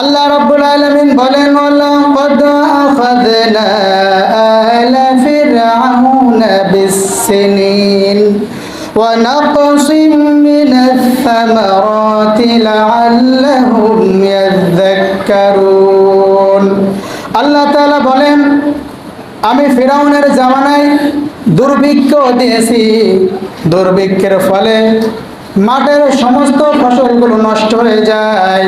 আল্লাহ রব্বুল আলামিন বলেন লাকাদ আখাযনা আলা ফিরআউনা বিসসিনিন ওয়া নাকসিম মিনাস সামারাতি লাআল্লাহুম ইয়াযাক্কারুন আল্লাহ তাআলা বলেন, আমি ফিরাউনের জামানায় দুর্ভিক্ষ দিয়েছি। দুর্ভিক্ষের ফলে মাঠের সমস্ত ফসলগুলো নষ্ট হয়ে যায়,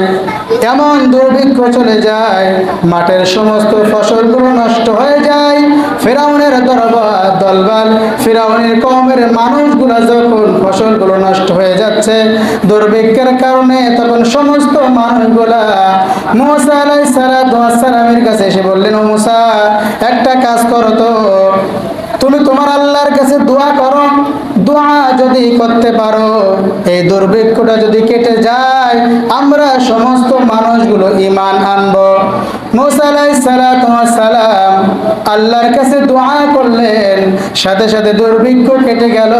এমন দুর্ভিক্ষ চলে যায়, মাঠের সমস্ত ফসলগুলো নষ্ট হয়ে যায়। ফেরাউনের দরবার, দলবাল, ফেরাউনের কমের মানুষগুলো যখন ফসলগুলো নষ্ট হয়ে যাচ্ছে, দুর্ভিক্ষের কারণে তখন সমস্ত মানুষগুলা মুসা আলাই সালামের কাছে এসে বললেন মুসা, একটা কাজ করো তো তুমি তোমার আল্লাহর কাছে দোয়া করো। দোয়া যদি করতে পারো, এই দুর্ভিক্ষটা যদি কেটে যায়, আমরা সমস্ত মানুষগুলো ইমান আনব। আল্লাহর কাছে দোয়া করলেন। সাথে সাথে দুর্ভিক্ষ কেটে গেল।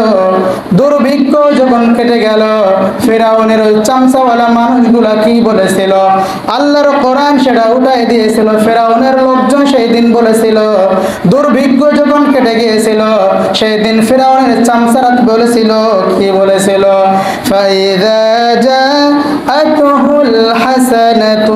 দুর্ভিক্ষ যখন কেটে গেল, ফেরাউনের ওই চামচাওয়ালা মানুষগুলা কি বলেছিল? আল্লাহর কোরআন সেটা উঠাই দিয়েছিল, ফেরাউনের লোকজন সেই দিন বলেছিল, দুর্ভিক্ষ যখন কেটে গিয়েছিল সেই দিন ফেরাউনের চামচারাত বলেছিল, কি বলেছিল? ফাইদা জাআতুহুল হাসানাতু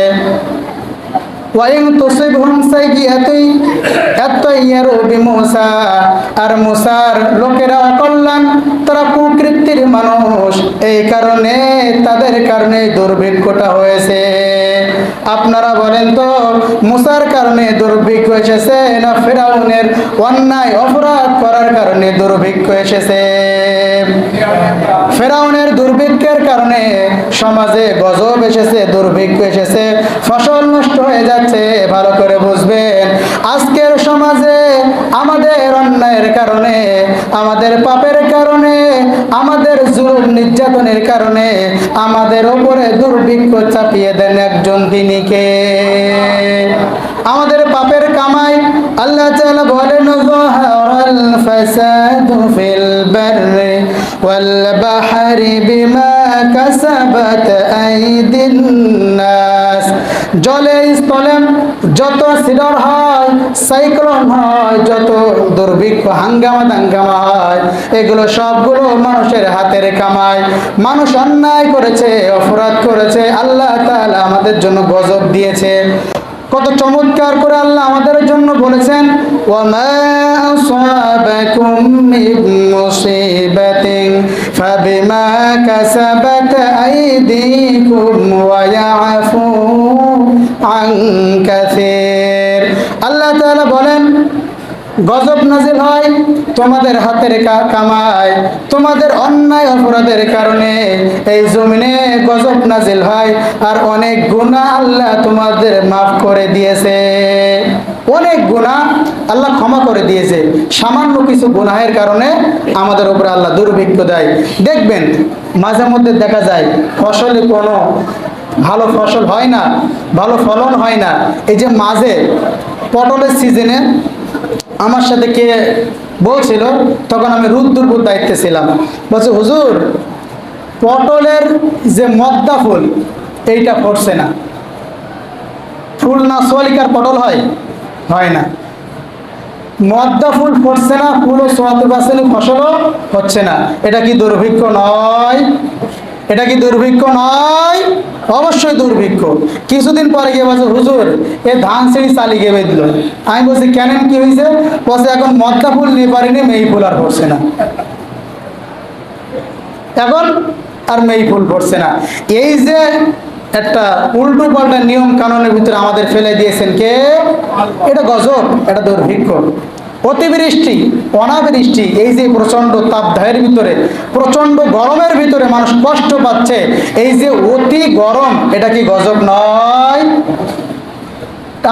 ওয়াইং তুসিবহুম সাইয়্যাতুই আতাইয়ারু বিমূসা আর মুসার লোকেরা অকল্যাণ তারা কুকৃতির মানুষ। এই কারণে, তাদের কারণে দুর্ভিক্ষটা হয়েছে। আপনারা বলেন তো, মুসার কারণে দুর্ভিক্ষ এসেছে না ফেরাউনের অন্যায়, অপরাধ করার কারণে দুর্ভিক্ষ এসেছে? ফেরাউনের দুর্ভিক্ষের কারণে সমাজে গজব এসেছে, দুর্ভিক্ষ এসেছে, ফসল নষ্ট হয়ে যাচ্ছে, ভালো করে বুঝবেন। আজকের সমাজে আমাদের অন্যায়ের কারণে, আমাদের পাপের কারণে, আমাদের জুলুম নির্যাতনের কারণে, আমাদের ওপরে দুর্ভিক্ষ চাপিয়ে দেন একজন দিনীকে। আমাদের পাপের কামাই, আল্লাহ বলেন জলে স্থলে যত সিডর হয়, সাইক্লোন হয়, যত দুর্ভিক্ষ, হাঙ্গামা দাঙ্গামা হয়, এগুলো সবগুলো মানুষের হাতের কামাই। মানুষ অন্যায় করেছে, অপরাধ করেছে, আল্লাহ তাআলা আমাদের জন্য গজব দিয়েছে। কত চমৎকার করে আল্লাহ আমাদের জন্য বলেছেন, ওয়ামা আসাবাকুম মিন মুসিবাতিন, ফাবিমা আইদিকুম ওয়া ইয়াফু আন কাসীর আল্লাহ তাআলা বলেন, গজব নাজিল হয় তোমাদের হাতের কামায়, তোমাদের অন্যায় অপরাধের কারণে এই জমিনে গজব নাজিল হয়, আর অনেক গুনাহ আল্লাহ তোমাদের মাফ করে দিয়েছে। অনেক গুনাহ আল্লাহ ক্ষমা করে দিয়েছে। সামান্য কিছু গুনাহের কারণে আমাদের উপরে আল্লাহ দুর্ভিক্ষ দেয়। দেখবেন, মাঝে মধ্যে দেখা যায়, ফসলে কোনো ভালো ফসল হয় না, ভালো ফলন হয় না। এই যে মাঝে, পটলের সিজনে আমার সাথে কে বলছিল, তখন আমি রুদ্দুরপুর দায়িত্বে ছিলাম। বলছে, হুজুর, পটলের যে মদ্দা ফুল, এইটা ফুটছে না। ফুল না সোয়ালিকার পটল হয়? হয় না। মদ্দা ফুল ফুটছে না ফুলও সোয়াতে পারছে না ফসলও হচ্ছে না। এটা কি দুর্ভিক্ষ নয়? এটা কি দুর্ভিক্ষ নয়? অবশ্যই দুর্ভিক্ষ। কিছুদিন পরে গিয়ে বলছে, হুজুর, এ ধান সিঁড়ি চালি গিয়ে বেঁধল আমি বলছি, কেন কি হয়েছে? বলছে, এখন মদ্দা ফুল নিয়ে পারিনি মেয়ে ফুল আর পড়ছে না। এখন আর মেয়ে ফুল পড়ছে না। এই যে একটা উল্টো পাল্টা নিয়ম কানুনের ভিতরে আমাদের ফেলে দিয়েছেন কে? এটা গজব, এটা দুর্ভিক্ষ। অতিবৃষ্টি, অনাবৃষ্টি, এই যে প্রচণ্ড তাপদাহের ভিতরে প্রচণ্ড গরমের ভিতরে মানুষ কষ্ট পাচ্ছে, এই যে অতি গরম, এটা কি গজব নয়?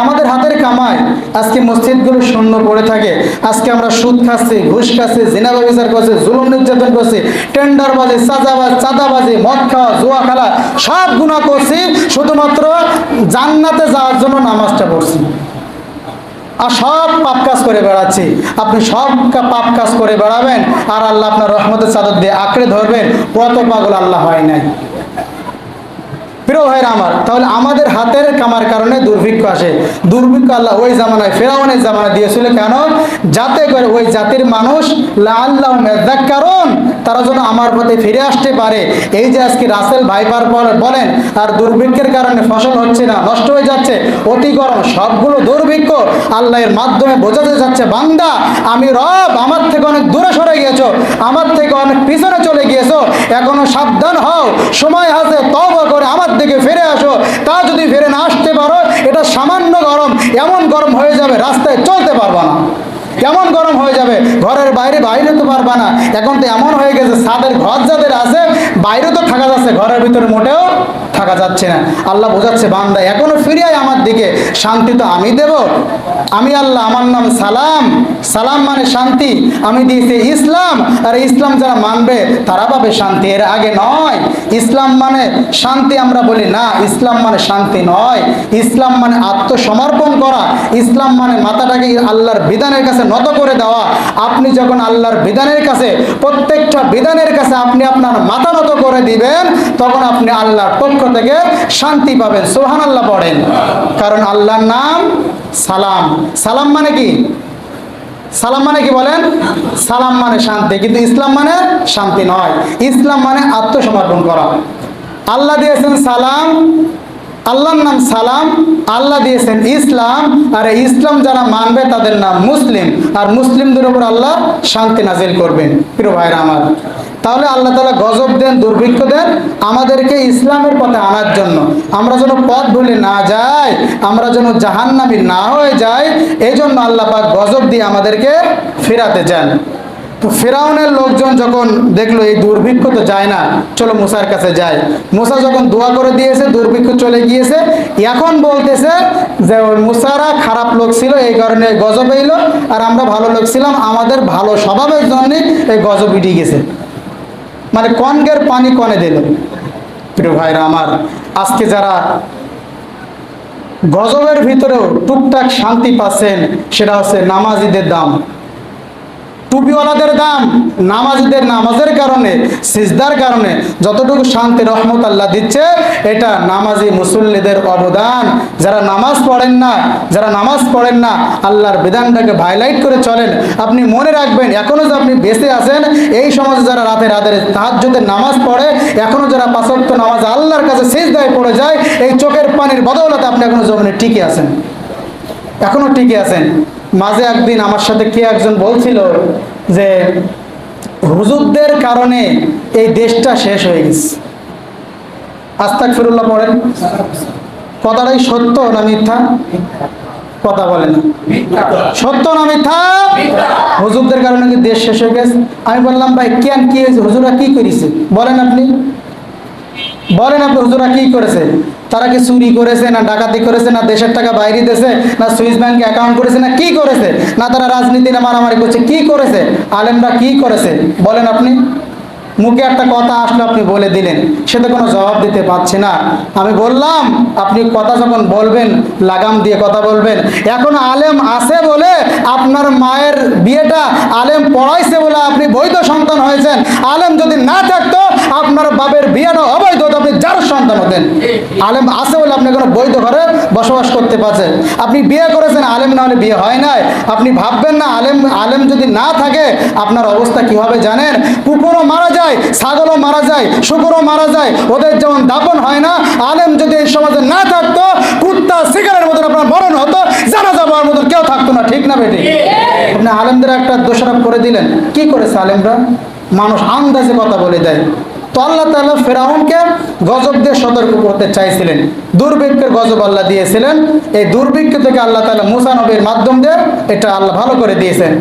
আমাদের হাতের কামাই। আজকে মসজিদগুলো শূন্য পড়ে থাকে। আজকে আমরা সুদ খাচ্ছি, ঘুষ খাচ্ছি জিনাবা বিচার করছি, জুলুম নির্যাতন করছি, টেন্ডারবাজি চাঁদাবাজ চাঁদাবাজি, মদ খাওয়া, জুয়া খেলা, সব গুণা করছি, শুধুমাত্র জান্নাতে যাওয়ার জন্য নামাজটা পড়ছি। আর সব পাপ কাজ করে বেড়াচ্ছি। আপনি সব পাপ কাজ করে বেড়াবেন, আর আল্লাহ আপনার রহমতের চাদর দিয়ে আঁকড়ে ধরবেন কত পাগল আল্লাহ হয় নাই। প্রিয় ভাইরা আমার, তাহলে আমাদের হাতের কামার কারণে দুর্ভিক্ষ আসে। দুর্ভিক্ষ আল্লাহ ওই জামানায়, ফেরাউনের জামানা দিয়েছিল। কেন? যাতে করে ওই জাতির মানুষ আল্লাহ কারণ তারা যেন আমার পথে ফিরে আসতে পারে। এই যে আজকে রাসেল ভাইপার বলে- বলেন, আর দুর্ভিক্ষের কারণে ফসল হচ্ছে না, নষ্ট হয়ে যাচ্ছে, অতি গরম, সবগুলো দুর্ভিক্ষ আল্লাহর মাধ্যমে বোঝাতে যাচ্ছে, বান্দা, আমি রব আমার থেকে অনেক গিয়েছো আমার থেকে অনেক পিছনে চলে গিয়েছো, এখনও সাবধান হও, সময় আছে তবা করে আমার দিকে ফিরে আসো, তা যদি ফিরে না আসতে পারো, এটা সামান্য গরম, এমন গরম হয়ে যাবে, রাস্তায় চলতে পারবা না। কেমন গরম হয়ে যাবে, ঘরের বাইরে বাইরে তো পারবা না। এখন তো এমন হয়ে গেছে, ছাদের ঘর যাদের আছে, বাইরে তো থাকা যাচ্ছে, ঘরের ভিতরে মোটেও থাকা যাচ্ছে না। আল্লাহ বোঝাচ্ছে, বান্দা, এখনও ফিরে আয় আমার দিকে শান্তি তো আমি দেব। আমি আল্লাহ, আমার নাম সালাম। সালাম মানে শান্তি। আমি দিয়েছি ইসলাম। আর ইসলাম যারা মানবে, তারা পাবে শান্তি। এর আগে নয়। ইসলাম মানে শান্তি আমরা বলি না। ইসলাম মানে শান্তি নয়। ইসলাম মানে আত্মসমর্পণ করা। ইসলাম মানে মাথাটাকে আল্লাহর বিধানের কাছে নত করে দেওয়া। আপনি যখন আল্লাহর বিধানের কাছে, প্রত্যেকটা বিধানের কাছে আপনি আপনার মাথা নত করে দিবেন, তখন আপনি আল্লাহর পক্ষ থেকে শান্তি পাবেন। সোহান আল্লাহ পড়েন। কারণ আল্লাহর নাম সালাম। সালাম মানে কি? সালাম মানে কি বলেন? সালাম মানে শান্তি। কিন্তু ইসলাম মানে শান্তি নয়। ইসলাম মানে আত্মসমর্পণ করা। আল্লাহ দিয়েছেন সালাম আল্লাহর নাম সালাম, আল্লাহ দিয়েছেন ইসলাম, আর এই ইসলাম যারা মানবে তাদের নাম মুসলিম, আর মুসলিমদের উপর আল্লাহ শান্তি নাজিল করবেন। প্রিয় ভাইরা আমার, তাহলে আল্লাহ তালা গজব দেন, দুর্ভিক্ষ দেন, আমাদেরকে ইসলামের পথে আনার জন্য। আমরা যেন পথ ভুলে না যাই, আমরা যেন জাহান্নামি না হয়ে যাই এই জন্য আল্লাহ পাক গজব দিয়ে আমাদেরকে ফেরাতে চান তো ফেরাউনের লোকজন যখন দেখল, এই দুর্ভিক্ষ তো যায় না, চলো মুসার কাছে যায় মুসা যখন দোয়া করে দিয়েছে, দুর্ভিক্ষ চলে গিয়েছে, এখন বলতেছে যে, ওই মুসারা খারাপ লোক ছিল, এই কারণে গজব এলো আর আমরা ভালো লোক ছিলাম, আমাদের ভালো স্বভাবের জন্য এই গজব ইটি গেছে। মানে কনকের পানি কনে দিল। প্রিয় ভাইরা আমার, আজকে যারা গজবের ভিতরেও টুকটাক শান্তি পাচ্ছেন, সেটা হচ্ছে নামাজিদের দাম। টুপিওয়ালাদের দাম নামাজিদের, নামাজের কারণে, সিজদার কারণে যতটুকু শান্তি, রহমত আল্লাহ দিচ্ছে, এটা নামাজি মুসল্লিদের অবদান। যারা নামাজ পড়েন না, যারা নামাজ পড়েন না, আল্লাহর বিধানটাকে ভাইলাইট করে চলেন। আপনি মনে রাখবেন এখনও যে আপনি বেঁচে আছেন, এই সমাজে যারা রাতে রাতের তাহাজ্জুদের নামাজ পড়ে এখনও যারা পাঁচক্ত নামাজ আল্লাহর কাছে সিজদায় পড়ে যায়, এই চোখের পানির বদৌলতে আপনি এখনও জমিনে টিকে আছেন। এখনও টিকে আছেন। মাঝে একদিন আমার সাথে কে একজন বলছিল যে, হুজুরদের কারণে এই দেশটা শেষ হয়ে গেছে। আস্তাক ফিরুল্লাহ পড়েন। কথাটাই সত্য না মিথ্যা? কথা বলেন সত্য না মিথ্যা? হুজুরদের কারণে কি দেশ শেষ হয়ে গেছে? আমি বললাম, ভাই, কেন কি হয়েছে? হুজুরা কি করেছে? বলেন আপনি। বলেন আপনি, হুজুরা কি করেছে? তারা কি চুরি করেছে, না ডাকাতি করেছে, না দেশের টাকা বাইরে দিয়েছে, না সুইস ব্যাংকে অ্যাকাউন্ট করেছে, না কি করেছে? না তারা রাজনীতি, না মারামারি করছে, কি করেছে? আলেমরা কি করেছে? বলেন আপনি। মুখে একটা কথা আসলে, আপনি বলে দিলেন। সেটা কোনো জবাব দিতে পারছে না। আমি বললাম, আপনি কথা যখন বলবেন, লাগাম দিয়ে কথা বলবেন, এখন আলেম আছে বলে আপনার মায়ের বিয়েটা আলেম পড়াইছে বলে আপনি বৈধ সন্তান হয়েছেন। আলেম যদি না থাকতো আপনার বাপের বিয়েটা অবৈধ আপনি যার সন্তান হতেন? আলেম আছে বলে আপনি কোনো বৈধ ঘরে বসবাস করতে পারছেন। আপনি বিয়ে করেছেন, আলেম না হলে বিয়ে হয় নাই। আপনি ভাববেন না, আলেম আলেম যদি না থাকে, আপনার অবস্থা কি হবে জানেন? কুকুরও মারা যায়, ছাগলও মারা যায়, শুকুরও মারা যায়, ওদের যেমন দাপন হয় না, আলেম যদি এই সমাজে না থাকতো, কুত্তা শিকারের মতন আপনার মরণ হতো, জানা যাবার মতন কেউ থাকতো না, ঠিক না বেটি? আপনি আলেমদের একটা দোষারোপ করে দিলেন। কি করেছে আলেমরা? মানুষ আন্দাজে কথা বলে দেয়। আল্লাহ তালা ফেরাউনকে গজব দিয়ে সতর্ক করতে চাইছিলেন। দুর্ভিক্ষের গজব আল্লাহ দিয়েছিলেন। এই দুর্ভিক্ষ থেকে আল্লাহ তালা মুসা নবীর মাধ্যম দিয়ে এটা আল্লাহ ভালো করে দিয়েছেন।